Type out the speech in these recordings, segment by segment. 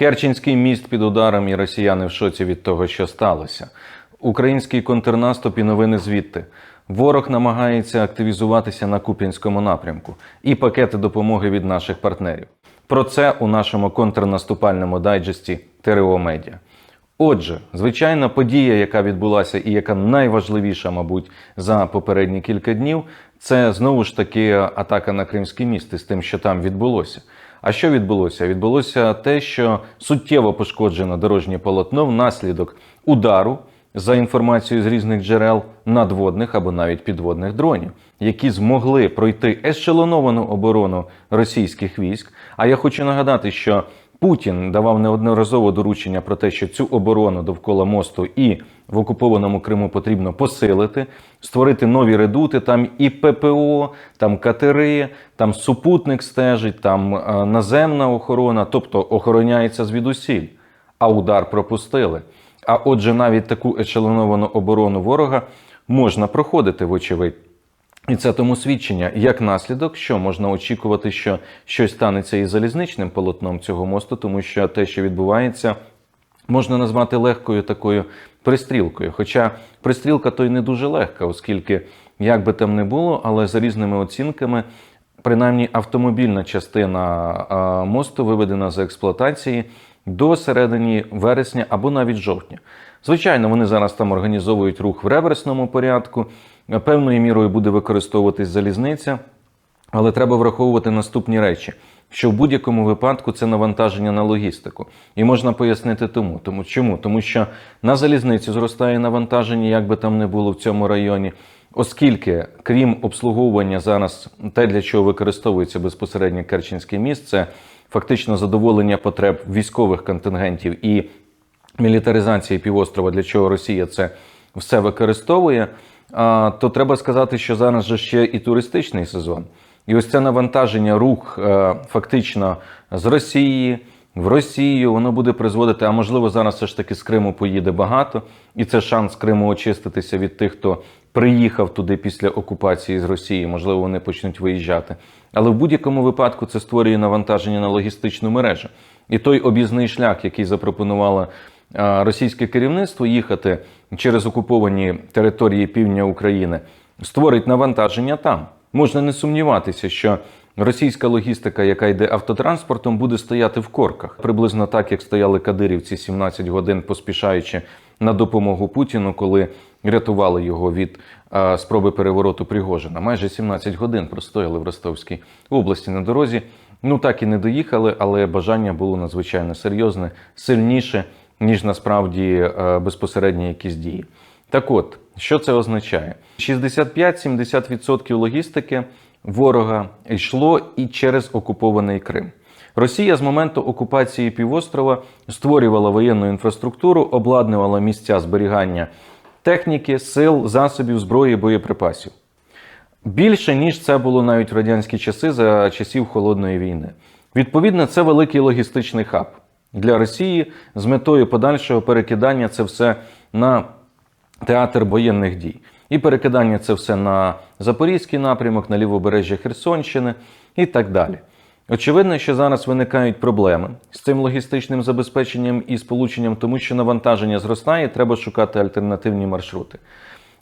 Керченський міст під ударом і росіяни в шоці від того, що сталося. Український контрнаступ і новини звідти. Ворог намагається активізуватися на Куп'янському напрямку і пакети допомоги від наших партнерів. Про це у нашому контрнаступальному дайджесті ТРО Медіа. Отже, звичайна подія, яка відбулася і яка найважливіша, мабуть, за попередні кілька днів, це знову ж таки атака на Кримський міст і з тим, що там відбулося. А що відбулося? Відбулося те, що суттєво пошкоджено дорожнє полотно внаслідок удару, за інформацією з різних джерел, надводних або навіть підводних дронів, які змогли пройти ешелоновану оборону російських військ. А я хочу нагадати, що Путін давав неодноразово доручення про те, що цю оборону довкола мосту і в окупованому Криму потрібно посилити, створити нові редути. Там і ППО, там катери, там супутник стежить, там е, наземна охорона, тобто охороняється звідусіль. А удар пропустили. А отже, навіть таку ешелоновану оборону ворога можна проходити, вочевидь. І це тому свідчення, як наслідок, що можна очікувати, що щось станеться із залізничним полотном цього мосту, тому що те, що відбувається, можна назвати легкою такою пристрілкою. Хоча пристрілка то й не дуже легка, оскільки, як би там не було, але за різними оцінками, принаймні автомобільна частина мосту виведена з експлуатації до середини вересня або навіть жовтня. Звичайно, вони зараз там організовують рух в реверсному порядку. Певною мірою буде використовуватись залізниця, але треба враховувати наступні речі. Що в будь-якому випадку це навантаження на логістику, і можна пояснити тому. Тому чому? Тому що на залізницю зростає навантаження, як би там не було в цьому районі, оскільки, крім обслуговування зараз, те, для чого використовується безпосередньо Керченський міст, це фактично задоволення потреб військових контингентів і мілітаризації півострова, для чого Росія це все використовує. То треба сказати, що зараз же ще і туристичний сезон. І ось це навантаження рух е, фактично з Росії в Росію, воно буде призводити, а можливо, зараз все ж таки з Криму поїде багато, і це шанс Криму очиститися від тих, хто приїхав туди після окупації з Росії. Можливо, вони почнуть виїжджати. Але в будь-якому випадку це створює навантаження на логістичну мережу. І той об'їзний шлях, який запропонувало е, російське керівництво, їхати через окуповані території півдня України, створить навантаження там. Можна не сумніватися, що російська логістика, яка йде автотранспортом, буде стояти в корках, приблизно так, як стояли кадирівці 17 годин, поспішаючи на допомогу Путіну, коли рятували його від е, спроби перевороту Пригожина. Майже 17 годин простояли в Ростовській області на дорозі. Ну так і не доїхали, але бажання було надзвичайно серйозне, сильніше ніж насправді е, безпосередні якісь дії. Так от, що це означає? 65-70% логістики ворога йшло і через окупований Крим. Росія з моменту окупації півострова створювала воєнну інфраструктуру, обладнувала місця зберігання техніки, сил, засобів, зброї, боєприпасів. Більше ніж це було навіть в радянські часи за часів холодної війни. Відповідно, це великий логістичний хаб для Росії з метою подальшого перекидання це все на театр воєнних дій. І перекидання це все на Запорізький напрямок, на лівобережжя Херсонщини і так далі. Очевидно, що зараз виникають проблеми з цим логістичним забезпеченням і сполученням, тому що навантаження зростає, треба шукати альтернативні маршрути.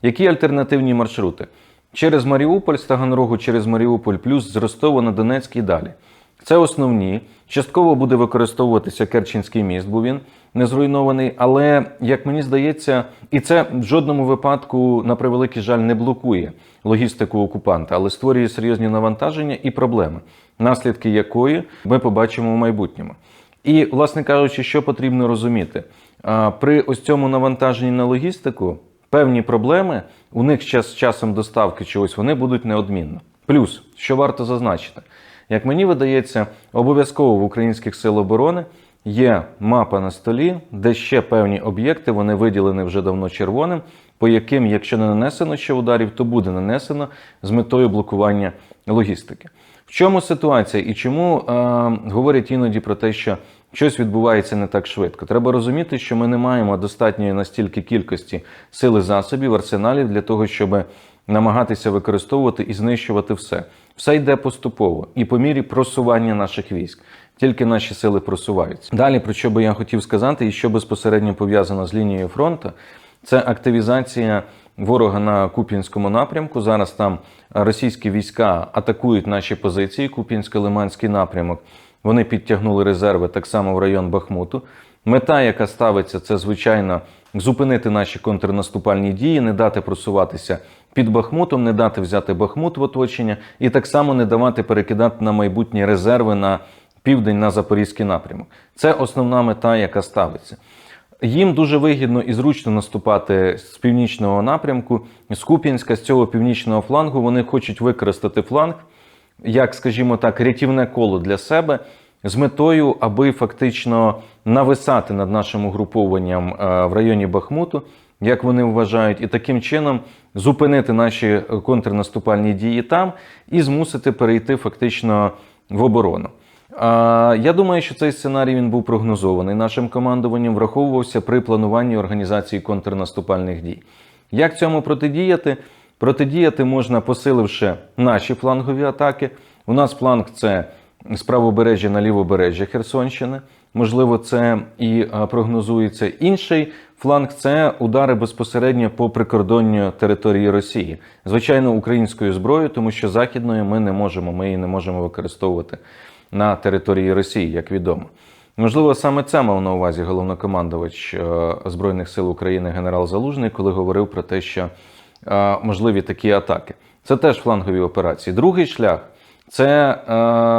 Які альтернативні маршрути? Через Маріуполь, з Таганрогу, через Маріуполь, плюс з Ростова на Донецьк і далі. Це основні. Частково буде використовуватися Керченський міст, бо він не зруйнований. Але, як мені здається, і це в жодному випадку, на превеликий жаль, не блокує логістику окупанта, але створює серйозні навантаження і проблеми, наслідки якої ми побачимо в майбутньому. І, власне кажучи, що потрібно розуміти, при ось цьому навантаженні на логістику певні проблеми у них з часом доставки чогось вони будуть неодмінно. Плюс, що варто зазначити, як мені видається, обов'язково в українських сил оборони є мапа на столі, де ще певні об'єкти, вони виділені вже давно червоним, по яким, якщо не нанесено ще ударів, то буде нанесено з метою блокування логістики. В чому ситуація і чому е, говорять іноді про те, що щось відбувається не так швидко? Треба розуміти, що ми не маємо достатньої настільки кількості сили засобів, арсеналів для того, щоб намагатися використовувати і знищувати все. Все йде поступово і по мірі просування наших військ. тільки наші сили просуваються. Далі, про що би я хотів сказати, і що безпосередньо пов'язано з лінією фронту, це активізація ворога на Куп'янському напрямку. Зараз там російські війська атакують наші позиції, Куп'янсько-Лиманський напрямок. Вони підтягнули резерви так само в район Бахмуту. Мета, яка ставиться, це звичайно зупинити наші контрнаступальні дії, не дати просуватися під Бахмутом, не дати взяти Бахмут в оточення, і так само не давати перекидати на майбутні резерви на південь на Запорізький напрямок. Це основна мета, яка ставиться. Їм дуже вигідно і зручно наступати з північного напрямку, з Куп'янська, з цього північного флангу. Вони хочуть використати фланг як, скажімо так, рятівне коло для себе з метою, аби фактично нависати над нашим угрупованням е, в районі Бахмуту, як вони вважають, і таким чином зупинити наші контрнаступальні дії там і змусити перейти фактично в оборону. А, Я думаю, що цей сценарій він був прогнозований нашим командуванням, враховувався при плануванні організації контрнаступальних дій. Як цьому протидіяти? Протидіяти можна, посиливши наші флангові атаки. У нас фланг це з правобережжя на лівобережжя Херсонщини. Можливо, це і прогнозується. Інший фланг це удари безпосередньо по прикордонню території Росії. Звичайно, українською зброєю, тому що західною ми не можемо, ми її не можемо використовувати на території Росії, як відомо. Можливо, саме це мав на увазі головнокомандувач Збройних сил України генерал Залужний, коли говорив про те, що можливі такі атаки. Це теж флангові операції. Другий шлях це е,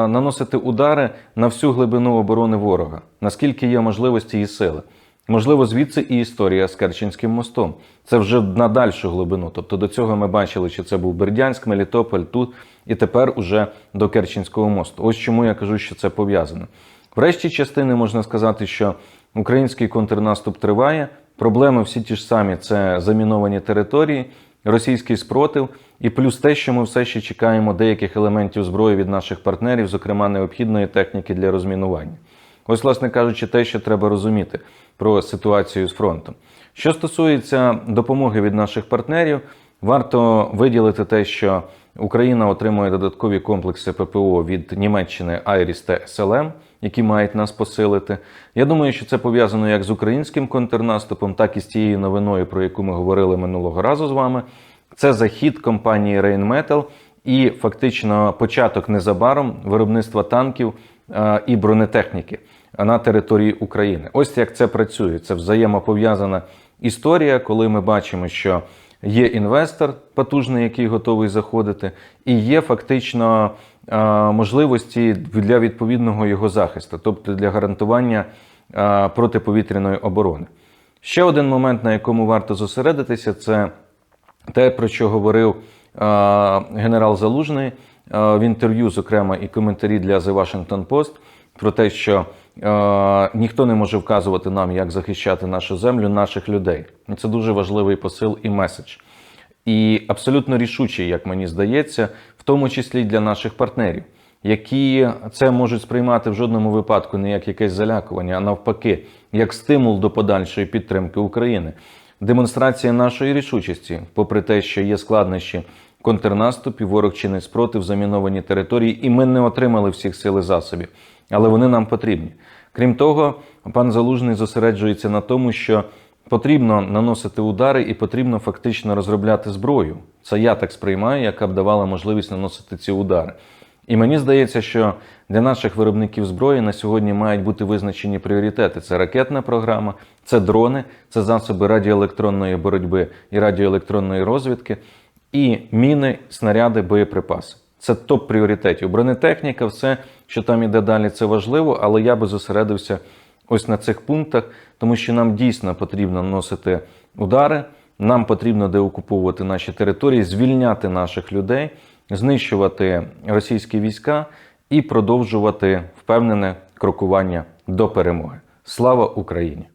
наносити удари на всю глибину оборони ворога, наскільки є можливості і сили. Можливо, звідси і історія з Керченським мостом. Це вже на дальшу глибину. Тобто до цього ми бачили, що це був Бердянськ, Мелітополь, тут і тепер уже до Керченського мосту. Ось чому я кажу, що це пов'язано. Врешті частини можна сказати, що український контрнаступ триває. Проблеми всі ті ж самі: це заміновані території російський спротив, і плюс те, що ми все ще чекаємо деяких елементів зброї від наших партнерів, зокрема необхідної техніки для розмінування. Ось, власне кажучи, те, що треба розуміти про ситуацію з фронтом. Що стосується допомоги від наших партнерів, варто виділити те, що Україна отримує додаткові комплекси ППО від Німеччини Айріс та СЛМ, які мають нас посилити. Я думаю, що це пов'язано як з українським контрнаступом, так і з тією новиною, про яку ми говорили минулого разу з вами. Це захід компанії Rheinmetall і фактично початок незабаром виробництва танків і бронетехніки на території України. Ось як це працює. Це взаємопов'язана історія, коли ми бачимо, що Є інвестор потужний, який готовий заходити, і є фактично можливості для відповідного його захисту, тобто для гарантування протиповітряної оборони. Ще один момент, на якому варто зосередитися, це те, про що говорив генерал Залужний в інтерв'ю, зокрема, і коментарі для The Washington Post, про те, що ніхто не може вказувати нам, як захищати нашу землю, наших людей. Це дуже важливий посил і меседж. І абсолютно рішучий, як мені здається, в тому числі для наших партнерів, які це можуть сприймати в жодному випадку не як якесь залякування, а навпаки, як стимул до подальшої підтримки України. Демонстрація нашої рішучості, попри те, що є складнощі контрнаступі, ворог чинить спротив, заміновані території, і ми не отримали всіх сил і засобів але вони нам потрібні. Крім того, пан Залужний зосереджується на тому, що потрібно наносити удари і потрібно фактично розробляти зброю. Це я так сприймаю, яка б давала можливість наносити ці удари. І мені здається, що для наших виробників зброї на сьогодні мають бути визначені пріоритети: це ракетна програма, це дрони, це засоби радіоелектронної боротьби і радіоелектронної розвідки, і міни, снаряди, боєприпаси. Це топ пріоритетів. Бронетехніка, все, що там іде далі, це важливо, але я би зосередився ось на цих пунктах, тому що нам дійсно потрібно наносити удари, нам потрібно деокуповувати наші території, звільняти наших людей, знищувати російські війська і продовжувати впевнене крокування до перемоги. Слава Україні!